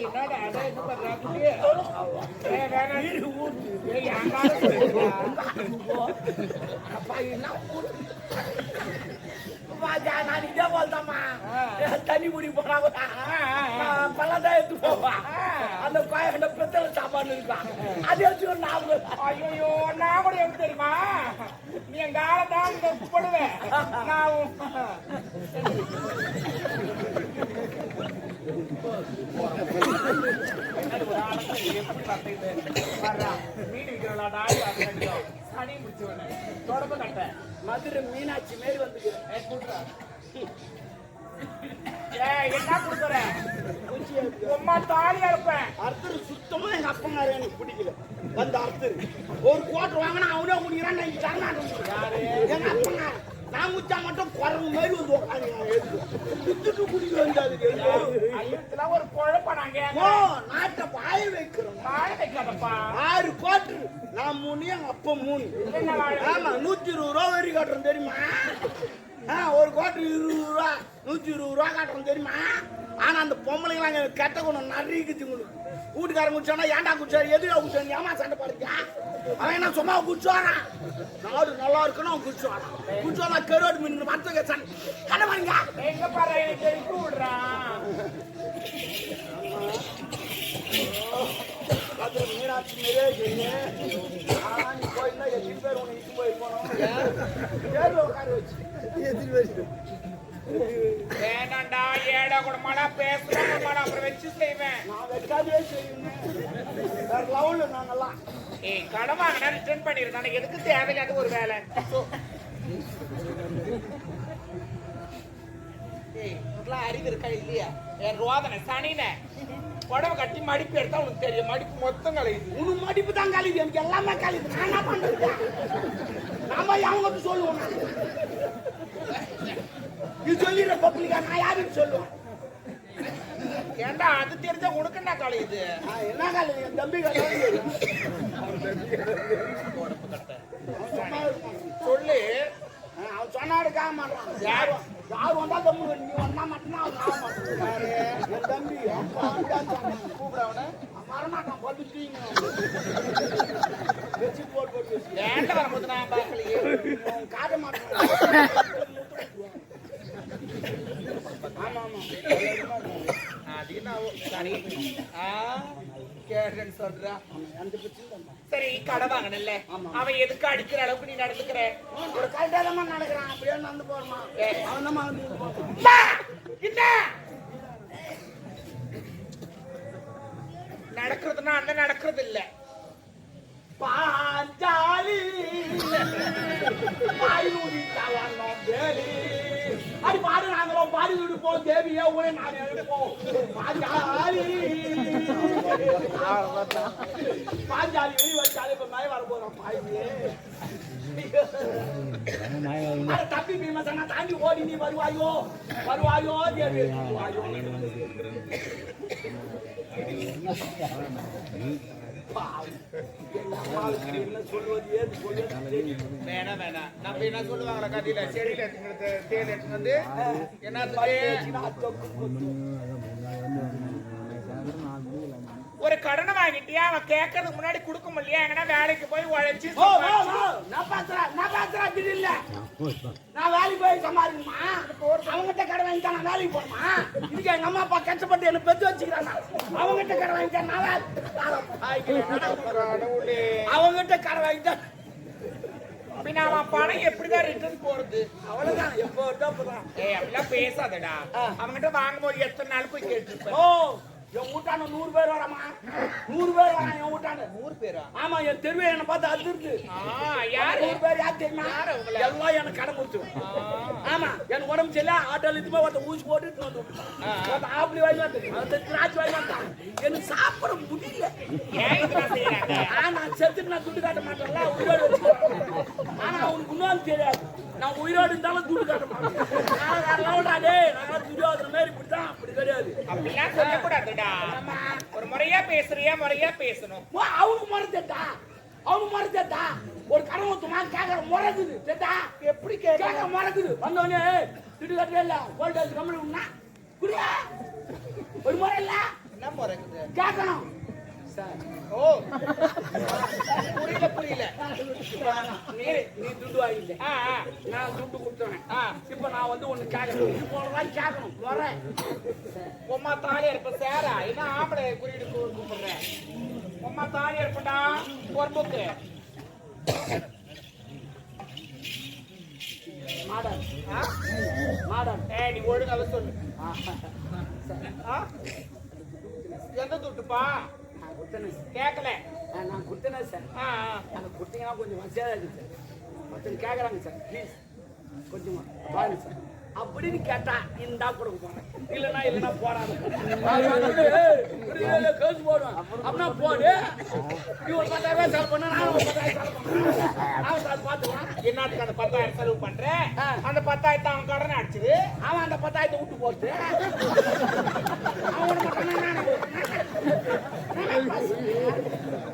தண்ணி குடி போனா கூட, எடுத்து போவேன். அந்த கோய- பித்தளை சாப்பாடு இருக்கும். அதை எடுத்து ஒரு ஐயோ நான் கூட எப்படி தெரியுமா நீ எங்க ஆளதான் போடுவேன் நான் உன்- என்னடி ஒரு ஆளத்தை எப்படி பார்த்தது? வர்றா, மீன் விக்கிறவளா, சனி முடிச்சவனே. தொடப்பு கட்ட மதுரை மீனாட்சி மாரி வந்துக்கிறேன் ஏய், கூட்டுறா. ஏய், என்ன கொடுக்குற? உம்மா தாலியா இருப்பேன் அர்த்தர் சுத்தமா எங்க அப்பங்கார எனக்கு பிடிக்கல அந்த அர்த்தர் ஒரு கோட்டர் வாங்கினா அவனே குடிக்கிறான் நான் தரமாட்டேன் எங்க அப்பங்கார நான் குச்சா மட்டும் குறவு மாதிரி வந்து உட்காந்து குடிக்க வந்தாது ஒரு குழப்பம் நாங்க நாட்டை பாய வைக்கிறோம். வாழ வைக்காதப்பா. ஆறு கோட்டர் நான் மூணு எங்க அப்பா மூணு ஆமா நூத்தி இருபது ரூபா வரி கட்டுறோம் தெரியுமா? ஒரு கோட்டர் இருபது ரூபா நூத்தி இருபது ரூபா காட்டுறோம் தெரியுமா? ஆனா அந்த பொம்பளைங்களாம் கெட்ட குணம் நிறைய உங்களுக்கு. வீட்டுக்காரன் குடிச்சானா ஏன்டா குடிச்சாரு? எதுடா குடிச்சாரு ஏமா சண்டை பாருங்க அவன் என்ன சும்மா குடிச்சுவாரான் நாடு நல்லா இருக்கணும் அவன் குடிச்சுவாரான் குடிச்சுவாரா கருவாடு மீன் மரத்துக்கு சண்டை கண்ண பாருங்க எங்க பாரு எனக்கு விடுறான் மீனாட்சி நிறைய போயிருந்தா எத்தனை பேர் உன்னை இட்டு போய் போனோம் உட்கார வச்சு? வேணாண்டா ஏடா குடமாடா பேசுறா குடமாடா அப்புறம் வச்சு செய்வேன். நான் வைக்காதே செய்யுங்க வேற லெவல்ல நாங்கெல்லாம். ஏய் கடன் வாங்கினா ரிட்டர்ன் பண்ணிருந்தா எனக்கு எதுக்கு தேவையில்லாத ஒரு வேலை? ஏய் உனக்குலாம் அறிவு இருக்கா இல்லையா? என் ரோதனை சனின. புடவை கட்டி மடிப்பு எடுத்தா உனக்கு தெரியும். மடிப்பு மொத்தம் கலையுது. உனக்கு மடிப்பு தான் கழிவு எனக்கு எல்லாமே கழிவு நான் என்ன பண்றது? நாம அவங்க சொல்லுவோம்? நான். நீ சொல்லிடுற பப்ளிக்கா நான் யாருக்கு சொல்லுவேன் ஏன்டா அது தெரிஞ்சா உனக்கு என்ன நான் என்ன கழிவு என் தம்பி கழிவு சொல்லு. அவன் சொன்னாடு காக மாட்டான். யார்? யார் வந்தா தம்பி நீ வந்தா மட்டும்தான் அவன் மாட்டான். என் தம்பி. அப்பா. கூப்பிட அவனை. வச்சு போட்டு போட்டு வரும்போது நான் பார்க்கலையே காட்ட மாட்டான் ஆமா ஆமா அது என்ன சரி ஆ கேட்டேன்னு சொல்றா சரி கடை வாங்கினல்ல அவன் எதுக்கு அடிக்கிற அளவுக்கு நீ நடந்துக்கிற? ஒரு கரெக்டாக நடக்கிறான். அப்படியே நடந்து ஏய். அவன் தான் போறான். இந்த! நடக்கிறதுனா அந்த நடக்கிறது இல்ல பாஞ்சாலி அடி பாடு நாங்களும் பாடி விடுப்போம் தேவியே உடனே நான் எடுப்போம் பாஞ்சாலி ஆடி வெளி வச்சாலே இப்ப நாய் வர போறோம் பாயுமே தப்பி பீமசனா தாண்டி ஓடி நீ வருவாயோ வருவாயோ தேவி வருவாயோ வேணாம் வேணாம் நம்ம என்ன சொல்லுவாங்களா கதையில செடியில வந்து என்ன. ஒரு கடனை வாங்கிட்டியா அவன் கேட்கறதுக்கு முன்னாடி கொடுக்க முடியலையா எங்கன்னா வேலைக்கு போய் உழைச்சு நான் பேசுறேன், நான் பேசுறேன், அப்படி இல்ல. நான் வேலைக்கு போய் சம்பாதிக்கணுமா? அவங்கிட்ட கடன் வாங்கிட்டா நான் வேலைக்கு போகணுமா? இதுக்கு எங்க அம்மா அப்பா கஷ்டப்பட்டு என்னை பெத்து வச்சுக்கிறாங்க. அவங்கிட்ட கடன் வாங்கிட்டா நான் அவங்கிட்ட கடன் வாங்கிட்டா பின்ன அவன் பணம் எப்படிதான் ரிட்டர்ன் போறது அவ்வளவுதான் எப்போ. ஏய் அப்படிலாம் பேசாதடா அவன்கிட்ட வாங்கும்போது எத்தனை நாள் போய் ஓ என் வீட்டாண்ட நூறு பேர் வராமா? நூறு பேர் என் நூறு பேரா? ஆமா என் தெருவே என்னை பார்த்து அதிர்ந்து. யாரு? நூறு பேர் யார் தெரியுமா? எல்லாம் எனக்கு கொடுத்து ஆமா எனக்கு உடம்பு சரியில்ல. ஆட்டோல இதுமே ஒருத்த ஊசி போட்டு வந்து விட்டான். ஒருத்த ஆப்பிளி வாங்கி வந்து ஒருத்த திராட்சை வாங்கி வந்தான். எனக்கு சாப்பிட முடியல. ஆனா நான் செத்துட்டு நான் துட்டு காட்ட மாட்டேன்ல உயிரோடு ஆனா அவனுக்கு இன்னும் தெரியாது. நான் உயிரோடு இருந்தாலும் துட்டு காட்ட மாட்டேன். நான் வரலாம்டா டேய் நான் துரியோதன மாதிரி இப்படிதான் அப்படி கிடையாது சொல்லக்கூடாதுடா ஒரு முறையா பேசுறியா முறையா பேசணும். ஓ, அவனுக்கு மறந்துட்டா அவனுக்கு மறந்துட்டா ஒரு கடன் ஊத்துமா? கேட்கற முறக்குது. சேட்டா எப்படி கேட்க முறக்குது. வந்தவனே திட்டு கட்டவே இல்ல. உண்ணா. குடியா? ஒரு முறை இல்ல? என்ன முறைக்குது? கேட்கணும் ஓ புரியல புரியல நீ நீ துண்டு வாங்கிட்ட ஆ ஆ நான் துண்டு கொடுத்தவனே ஆ இப்ப நான் வந்து ஒன்று கேட்கணும் இது போலதான் கேட்கணும் வரேன் உம்மா தாலியா இருப்ப சேரா என்ன ஆம்பளை குறியீடு கூ- கூப்பிடுறேன் உம்மா தாலியா இருப்படா பொறுப்புக்கு மாடன் ஆ? மாடன் ஏய் நீ ஒழுங்காக சொல்லு ஆ? எந்த துட்டுப்பா சார். கேட்கல நான் கொடுத்தேனே சார். அந்த கொடுத்தீங்கன்னா கொஞ்சம் வசதியாக இருக்கு சார். ஒருத்தர் கேட்குறாங்க சார் ப்ளீஸ் கொஞ்சமா பாருங்க சார். அப்படின்னு கேட்டா இந்தா கொடுக்க போறேன். இல்லைன்னா இல்லைன்னா போறாங்க கேஸ் போடுவேன் அப்படின்னா போடு. நீ ஒரு பத்தாயிரம் செலவு பண்ண நான் ஒரு பத்தாயிரம் செலவு நான் சார் பார்த்துக்கலாம் என்னத்துக்கு அந்த பத்தாயிரம் செலவு பண்ற ஆ. அந்த பத்தாயிரத்தை அவன் கடன் அடிச்சது. அவன் அந்த பத்தாயிரத்தை விட்டு போட்டு அவனை மட்டும் நான் நானே பேசுறேன்.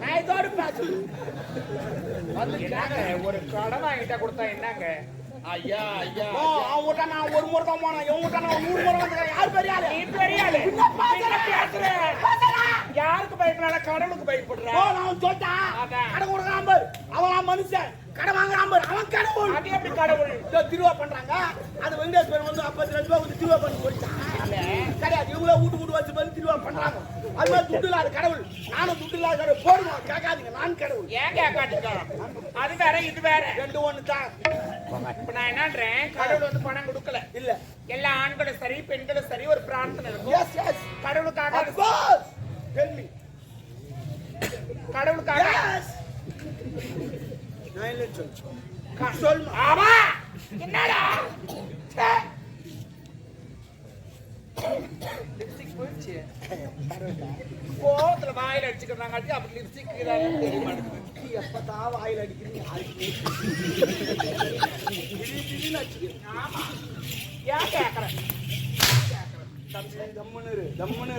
நான் இதோடு பேசுறேன் வந்து என்னங்க ஒரு கடன் கொடுத்தா என்னங்க? ஐயா ஐயா விட்டா நான் ஒரு முறை தான் போனேன். இவன் விட்டா நான் நூறு முறை வந்துக்கிறேன் யார் பெரிய ஆளு? நீ பெரிய ஆளு. யாருக்கு பயப்படாத? கடவுளுக்கு பயப்படுற? ஓ நான் சொல்லிட்டான். அதான். கடை கொடுக்குறான் பாரு. அவன் மனுஷன். கடை வாங்குறான் பாரு. அவன் கடவுள். அது எப்படி கடவுள்? இதோ திருவா பண்றாங்க. அது வெங்கடேஸ்வரன் வந்து ஐம்பத்தி ரெண்டு ரூபா வந்து திருவா பண்ணி போயிட்டான் கிடையாது இவங்களே வீட்டு வீட்டு வச்சு பண்ணி திருவா பண்றாங்க. அது மாதிரி துட்டு இல்லாத கடவுள். நானும் துட்டு இல்லாத கடவுள். போடுங்க கேட்காதீங்க. நான் கடவுள். ஏன் கேட்காட்டுக்கா அது வேற இது வேற. ரெண்டு ஒண்ணு தான் இப்ப நான் என்னன்றேன் கடவுள் வந்து பணம் கொடுக்கல. இல்ல. எல்லா ஆண்களும் சரி பெண்களும் சரி ஒரு பிரார்த்தனை இருக்கும். கடவுளுக்காக கடவுளுக்காக yes நான் சொல் ஆமா என்னடா லிப்ஸ்டிக் போயிடுச்சு. கோவத்துல வாயில அடிச்சுக்கிறாங்க அப்படி லிப்ஸ்டிக் தெரிய மாட்டேங்குது வாயில் அடிக்கிறீங்க ஏன் கேக்குறேன் தம்முன்னு இரு, தம்முன்னு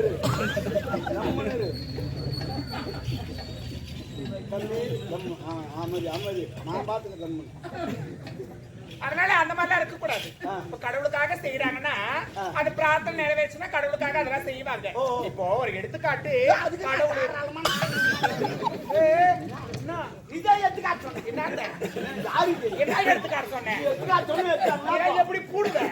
தம்முன்னு தம்பி, தம்மு. ஆ, அமைதி, அமைதி. நான் தம்முன்னு. அதனால அந்த மாதிரிலாம் இருக்க கூடாது. இப்ப கடவுளுக்காக செய்யறாங்கன்னா. அது பிரார்த்தனை நிறைவேச்சுன்னா கடவுளுக்காக அதெல்லாம் செய்வாங்க. இப்போ ஒரு எடுத்துக்காட்டு அதுக்கு கடவுள். எப்படி கூடுவேன்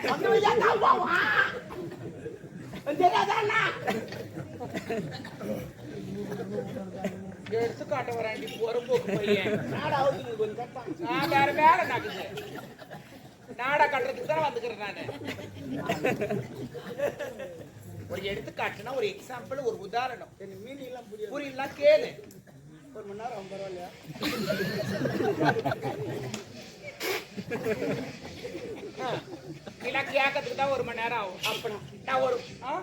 எடுத்துக்காட்ட வராண்டி பொறுப்போக்கு பையன் நாடா அவுத்துங்க, கொஞ்சம். நான் வேற வேலை நடக்குது நாடா கட்டுறதுக்கு தான் வந்துக்கிறேன் நானு ஒரு எடுத்துக்காட்டுனா ஒரு எக்ஸாம்பிள் ஒரு உதாரணம் எனக்கு மீனிங் எல்லாம். புரியல கேளு ஒரு மணி நேரம் பரவாயில்லையா ஆ. இதெல்லாம் கேட்கறதுக்கு தான் ஒரு மணி நேரம் ஆகும் அப்பனா நான் ஒரு ஆ?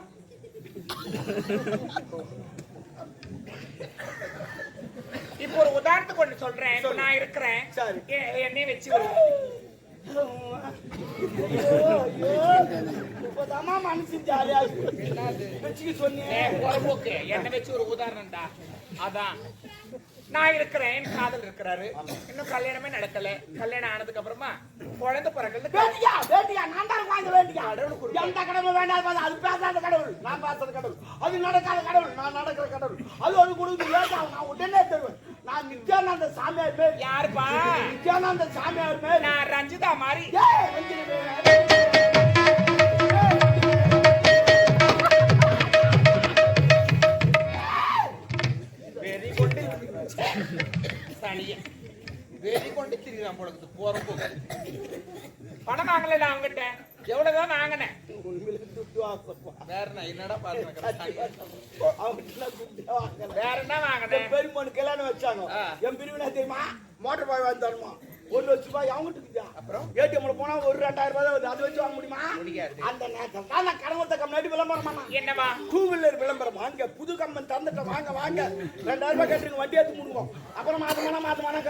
இப்போ ஒரு உதாரணத்துக்கு ஒண்ணு சொல்றேன். இப்போ நான் இருக்கிறேன். என்னைய வச்சு ஒரு மனசு ஜாலியா. வச்சுக்க சொன்னேன். என்னை வச்சு ஒரு உதாரணம்டா. அதான். நான் இருக்கிறேன். என் காதல் இருக்கிறாரு. இன்னும் கல்யாணமே நடக்கல. கல்யாணம் ஆனதுக்கு அப்புறமா குழந்தை பிறகுறது வேண்டியா? வேண்டியா? நான் தான் வாங்க வேண்டியா? எந்த கடவுள் வேண்டாம் அது பேசாத கடவுள். நான் பேசாத கடவுள். அது நடக்காத கடவுள். நான் நடக்கிற கடவுள். அது லேட் ஆகும் நான் உடனே தருவேன். நான் நித்யானந்த சாமியார் பேர் யாருப்பா? நித்யானந்த சாமியார் பேர் நான் ரஞ்சிதா மாதிரி. ஏய், சனிய வெறி கொண்டு திரிகிறான் போடுறது போறப்போ பணம் வாங்கல அவங்கிட்ட எவ்வளவுதான் வாங்கினேன். வேற என்ன என்னடா பாருங்க. வேற என்ன என் வாங்கினேன் பெரியம்மனு கல்யாணம் வச்சாங்க. என் பிரிவினா தெரியுமா? மோட்டர் பாய் வாங்கி தரணுமா ஒரு லட்ச ரூபாய் அவங்ககிட்ட இருக்குதா? அப்புறம்? ஏடிஎம்ல போனா ஒரு ரெண்டாயிரம் ரூபாய் வருது. அதை வச்சு வாங்க முடியுமா. அந்த நேரத்தில் தான் நான் கடவுளத்தை கம்மியாட்டி விளம்பரமா என்னவா டூ வீலர் விளம்பரம். வாங்க புது கம்பன் தந்துட்ட வாங்க வாங்க. ரெண்டாயிரம் ரூபாய் கட்டுங்க வட்டி எடுத்து முடுவோம் அப்புறம் மாதமானா மாதமானா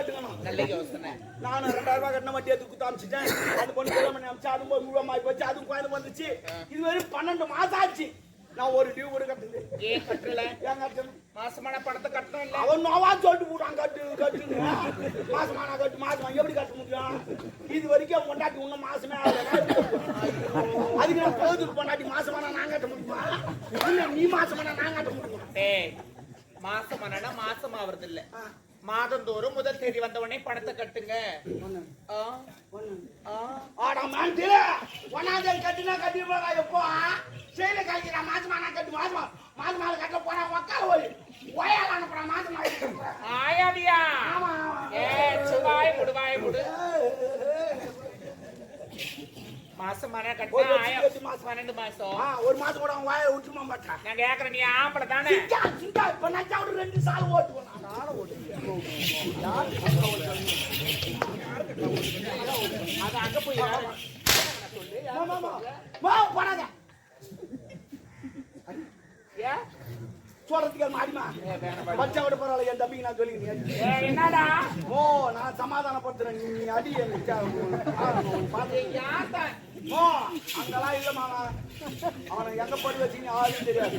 நல்ல யோசனை. நானும் ரெண்டாயிரம் ரூபாய் கட்டின வட்டி எடுத்து குத்து அமிச்சிட்டேன் அந்த பொண்ணு கிளம்பி அமிச்சு அதுவும் போய் ரூபா மாறி போச்சு. அதுவும் கோயில் வந்துச்சு இது வரையும் பன்னெண்டு மாசம் ஆச்சு. நான் ஒரு டியூ கூட கட்டுது ஏன் கட்டல? ஏன் கட்டணும் மாசமான பணத்தை கட்டணும் இல்ல? அவன் நோவா சொல்லிட்டு போட்டான் கட்டு கட்டுங்க மாசமான கட்டு மாசமா எப்படி கட்ட முடியும்? இது வரைக்கும் பொண்டாட்டி இன்னும் மாசமே ஆகல. அதுக்கு நான் போதுக்கு பொண்டாட்டி மாசமான நான் கட்ட முடியுமா? இல்ல நீ மாசமான நான் கட்ட முடியுமா? டேய் மாசமானா மாசம் ஆவறது இல்ல மாதந்தோறும் முதல் தேதி வந்த உடனே பணத்தை கட்டுங்க. மாண்டு ஒன்னாவது கட்டினா கட்டி போறா எப்போ? செயல கழிக்கிறா மாசமா நான் கட்டு மாசமா. மாசமா கட்ட போனா உக்கால போய் ஒயால அனுப்புறா மாசமா ஆயாடியா ஆமா ஆமா ஏ சுவாய் முடுவாய் முடு மாசமான ஒரு கட்டினா ஆயா மாசம். பன்னெண்டு மாசம் ஒரு மாசம் கூட அவன் வாயை விட்டுமா மாட்டான் நான் கேக்குறேன் நீ ஆம்பளை தானே சிங்கா சிங்கா இப்ப நான் ஒரு ரெண்டு சால் ஓட்டுவேன் நான். நானும் அது அங்க போய் யாரு? மாமா, மாமா. மா, போடாத. ஏன்? சொல்றதுக்கு மாடிமா. பச்சை விட பரவாயில்ல என் தம்பிக்கு நான் சொல்லி ஏ, என்னடா? ஓ நான் சமாதானப்படுத்துறேன். நீ நீ அடி? ஓ அங்கெல்லாம் இல்ல மாமா. அவனை எங்க வச்சீங்க ஆளும் தெரியாது.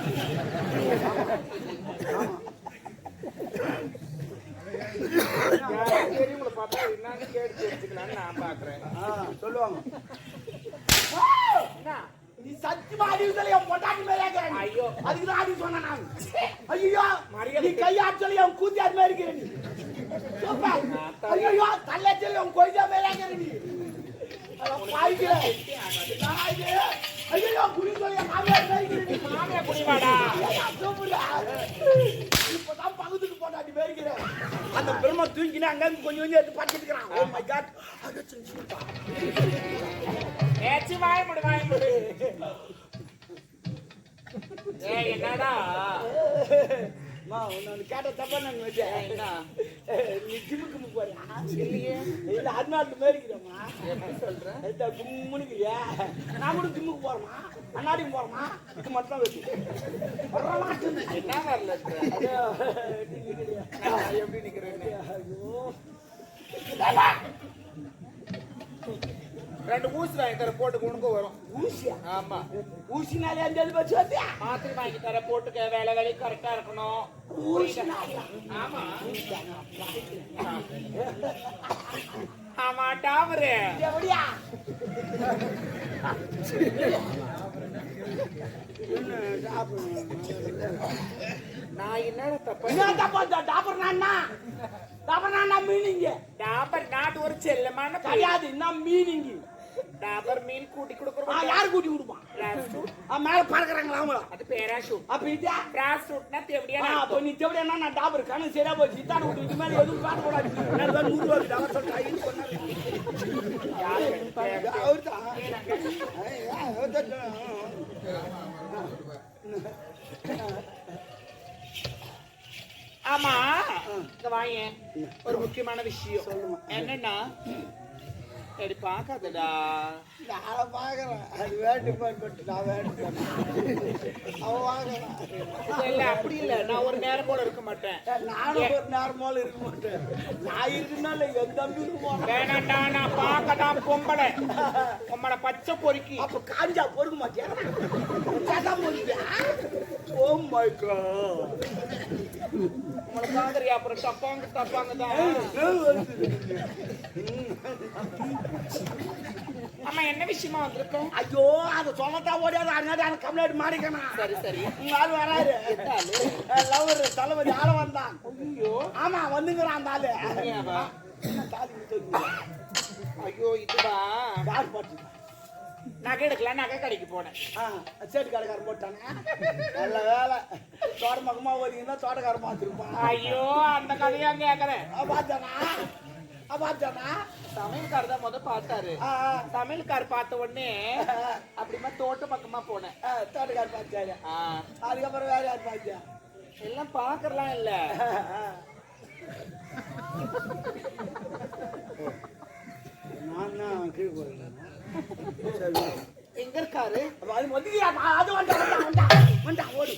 பெரியவங்களை பார்த்தா என்னன்னு கேட்டு நான் பாக்குறேன். சொல்லுவாங்க. என்ன? நீ சத்தியமா அடி சொல்லி என் பொண்டாட்டி மேலே இருக்கிறேன் ஐயோ. அதுக்கு தான் அடி சொன்னேன் நான். ஐயோ நீ கையாட் சொல்லி அவன் கூத்தியார் மாதிரி இருக்கிற நீ. ஐயோ தள்ள சொல்லி அவன் கொய்யா மேலே இருக்கிற நீ. ஐயோ குடி சொல்லி என் மாமியார் மாதிரி இருக்கிற நீ. மாமியா குடிவாடா ஐயா, சூப்பர்டா. இப்பதான் பகுதிக்கு போட்டாட்டி போயிருக்கிறேன் அந்த பெருமை தூங்கினா அங்க கொஞ்சம் கொஞ்சம் எடுத்து பார்த்துட்டு இருக்கிறான். ஓ மை காட் அது செஞ்சுட்டா ஏச்சி வாய் முடு வாய் முடு ஏ என்னடா? மா உன்னை கேட்ட தப்பா நான் வச்சேன்? நீ ஜிம்முக்கு போறியா இல்லையே இல்ல அண்ணாட்டு மேரிக்கிறோமா எப்படி சொல்ற? கும்முனுக்குறியா நான் கூட ஜிம்முக்கு போறோமா அண்ணாடிக்கு போறோமா இது மட்டும் தான் வச்சு வர மாட்டேன் என்ன வரல ஐயோ. எப்படி நிக்கிறேன்னு? ஐயோ. ரெண்டு ஊசி வாங்கி தர போட்டு உனக்கு வரும். ஊசியா? ஆமா. ஊசினாலே அந்த வச்சு வந்தியா? மாத்திரை வாங்கி தர போட்டுக்க வேலை வேலை கரெக்டா இருக்கணும். ஆமா. ஆமா டாமரு எப்படியா நான் என்ன தப்ப என்ன தப்பா டாபர் நான்னா டாபர் நான்னா மீனிங்க? டாபர் நாட்டு ஒரு செல்லமான. கிடையாது என்ன மீனிங்க. டாபர் மீன் கூட்டி கொடுக்குறோம் யார் கூட்டி கொடுப்பான் ஆ மேல பறக்குறாங்களா அவங்கள? அது பேராஷூட் அப்ப இதா பிராசூட்னா தேவடியா அப்ப நீ தேவையா நான் டாபர் கணக்கு சரியா போச்சு. இத்தாடு விட்டு இது மேல எதுவும் காட்ட கூடாது. நான் தான் நூறு டாபர் ஆமா வாயேன். ஒரு முக்கியமான விஷயம். என்னன்னா சரி பாக்காதடா நான் பாக்குறேன் அது வேட்டு போட்டு நான் வேட்டு அவன் வாங்குறான் இல்ல அப்படி இல்ல நான் ஒரு நேரம் போல இருக்க மாட்டேன் நானும் ஒரு நேரமால இருக்க மாட்டேன் நான் இருக்குனால என் தம்பி போனேன் வேணாண்டா நான் பார்க்கதான் பொம்பளை பொம்பளை பச்சை பொறுக்கி அப்ப காஞ்சா பொறுக்க மாட்டியா சாதா பொறுக்கியா ஓ மை காட் உங்களை பாக்குறியா அப்புறம் தப்பாங்க தப்பாங்க தான் ஆமா என்ன விஷயமா வந்திருக்க ஐயோ அதை சொல்லத்தான் ஓடியாது. அதனால அந்த கம்ப்ளைண்ட் மாறிக்கணும் சரி சரி. உங்க ஆள் வராரு. லவர் தளபதி ஆள வந்தான். ஐயோ. ஆமா வந்துங்கிறான் அந்த ஆளு. ஐயோ இதுவா? யார் பாட்டு? நகை எடுக்கலாம் நகை கடைக்கு போனேன். ஆ சேட்டு கடைக்காரன் போட்டானே. நல்ல வேலை. தோட்டமக்கமா ஓதிங்கன்னா தோட்டக்காரன் பார்த்துருப்பான். ஐயோ அந்த கதையா கேக்குறேன். பார்த்தானா? பார்த்தானா சமையல்கார் தான் முத பார்த்தாரு. சமையல்கார் பார்த்த உடனே அப்படிமா தோட்ட பக்கமா போனேன். ஆ, தோட்டக்காரன் பார்த்தாரு. அதுக்கப்புறம் வேற யார் பார்த்தியா? எல்லாம் பாக்கறலாம் இல்ல. நான் தான் கீழே எங்க இருக்காரு? அது வந்து அது வந்தா வந்தா வந்தா வந்தா ஓடு.